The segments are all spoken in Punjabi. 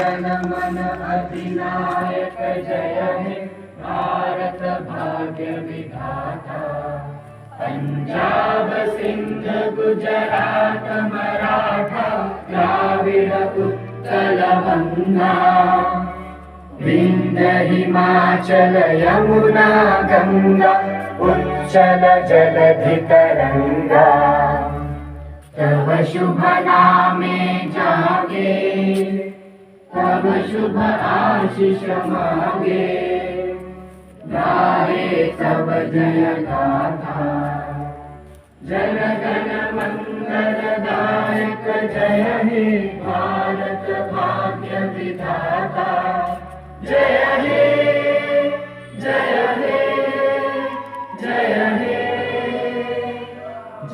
जन मन अधिनायक जय हे भारत भाग्य विधाता पंजाब सिंध गुजरात मराठा उत्कल बंगा विंध्य हिमाचल यमुना गंगा उच्चल जलधि तरंगा तव शुभ नामे जागे शुभ आशीष मागे गाहे तव जय गाथा जन गण मंगल दायक जय हे भारत भाग्य विधाता जय हे जय हे जय हे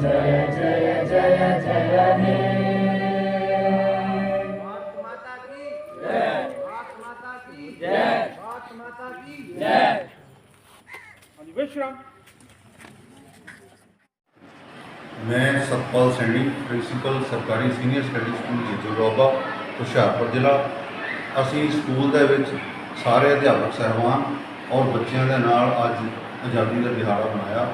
जय जय जय जय हे ਮੈਂ ਸਤਪਾਲ ਸੈਣੀ ਪ੍ਰਿੰਸੀਪਲ ਸਰਕਾਰੀ ਸੀਨੀਅਰ ਸੈਕੰਡਰੀ ਸਕੂਲ ਜੇਜੋਰੋਬਾ ਹੁਸ਼ਿਆਰਪੁਰ ਜ਼ਿਲ੍ਹਾ। ਅਸੀਂ ਸਕੂਲ ਦੇ ਵਿੱਚ ਸਾਰੇ ਅਧਿਆਪਕ ਸਹਿਬਾਨ ਔਰ ਬੱਚਿਆਂ ਦੇ ਨਾਲ ਅੱਜ ਆਜ਼ਾਦੀ ਦਾ ਦਿਹਾੜਾ ਮਨਾਇਆ।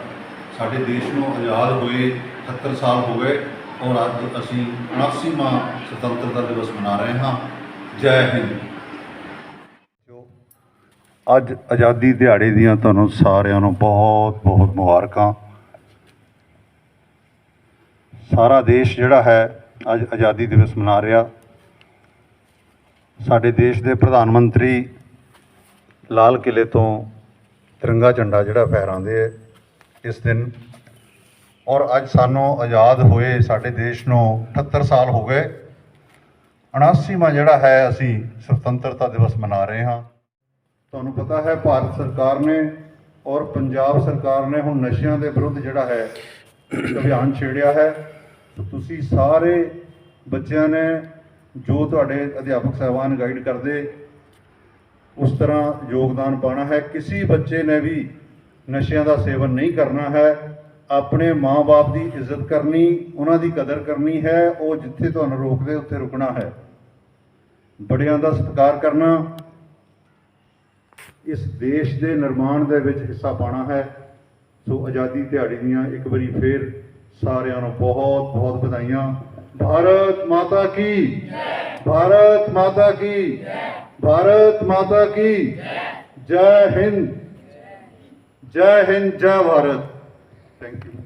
ਸਾਡੇ ਦੇਸ਼ ਨੂੰ ਆਜ਼ਾਦ ਹੋਏ 70 ਸਾਲ ਹੋ ਗਏ ਔਰ ਅੱਜ ਅਸੀਂ 79ਵਾਂ ਸੁਤੰਤਰਤਾ ਦਿਵਸ ਮਨਾ ਰਹੇ ਹਾਂ। ਜੈ ਹਿੰਦ। ਅੱਜ ਆਜ਼ਾਦੀ ਦਿਹਾੜੇ ਦੀਆਂ ਤੁਹਾਨੂੰ ਸਾਰਿਆਂ ਨੂੰ ਬਹੁਤ ਬਹੁਤ ਮੁਬਾਰਕਾਂ। ਸਾਰਾ ਦੇਸ਼ ਜਿਹੜਾ ਹੈ ਅੱਜ ਆਜ਼ਾਦੀ ਦਿਵਸ ਮਨਾ ਰਿਹਾ। ਸਾਡੇ ਦੇਸ਼ ਦੇ ਪ੍ਰਧਾਨ ਮੰਤਰੀ ਲਾਲ ਕਿਲੇ ਤੋਂ ਤਿਰੰਗਾ ਝੰਡਾ ਜਿਹੜਾ ਫਹਿਰਾਉਂਦੇ ਹੈ ਇਸ ਦਿਨ। ਔਰ ਅੱਜ ਸਾਨੂੰ ਆਜ਼ਾਦ ਹੋਏ ਸਾਡੇ ਦੇਸ਼ ਨੂੰ 78 ਸਾਲ ਹੋ ਗਏ। 79ਵਾਂ ਜਿਹੜਾ ਹੈ ਅਸੀਂ ਸੁਤੰਤਰਤਾ ਦਿਵਸ ਮਨਾ ਰਹੇ ਹਾਂ। ਤੁਹਾਨੂੰ ਪਤਾ ਹੈ, ਭਾਰਤ ਸਰਕਾਰ ਨੇ ਔਰ ਪੰਜਾਬ ਸਰਕਾਰ ਨੇ ਹੁਣ ਨਸ਼ਿਆਂ ਦੇ ਵਿਰੁੱਧ ਜਿਹੜਾ ਹੈ, ਅਭਿਆਨ ਛੇੜਿਆ ਹੈ। ਤੁਸੀਂ ਸਾਰੇ ਬੱਚਿਆਂ ਨੇ ਜੋ ਤੁਹਾਡੇ ਅਧਿਆਪਕ ਸਾਹਿਬਾਨ ਗਾਈਡ ਕਰਦੇ, ਉਸ ਤਰ੍ਹਾਂ ਯੋਗਦਾਨ ਪਾਉਣਾ ਹੈ। ਕਿਸੇ ਬੱਚੇ ਨੇ ਵੀ ਨਸ਼ਿਆਂ ਦਾ ਸੇਵਨ ਨਹੀਂ ਕਰਨਾ ਹੈ। ਆਪਣੇ ਮਾਂ-ਬਾਪ ਦੀ ਇੱਜ਼ਤ ਕਰਨੀ, ਉਹਨਾਂ ਦੀ ਕਦਰ ਕਰਨੀ ਹੈ। ਉਹ ਜਿੱਥੇ ਤੁਹਾਨੂੰ ਰੋਕਦੇ, ਉੱਥੇ ਰੁਕਣਾ ਹੈ। ਬੜਿਆਂ ਦਾ ਸਤਿਕਾਰ ਕਰਨਾ ਇਸ ਦੇਸ਼ ਦੇ ਨਿਰਮਾਣ ਦੇ ਵਿੱਚ ਹਿੱਸਾ ਪਾਣਾ ਹੈ। ਸੋ ਆਜ਼ਾਦੀ ਦਿਹਾੜੀ ਦੀਆਂ ਇੱਕ ਵਾਰੀ ਫੇਰ ਸਾਰਿਆਂ ਨੂੰ ਬਹੁਤ ਬਹੁਤ ਵਧਾਈਆਂ। ਭਾਰਤ ਮਾਤਾ ਕੀ? ਜੈ ਭਾਰਤ ਮਾਤਾ ਕੀ? ਜੈ ਭਾਰਤ ਮਾਤਾ ਕੀ? ਜੈ ਜੈ ਹਿੰਦ। ਜੈ ਹਿੰਦ, ਜੈ ਭਾਰਤ। Thank you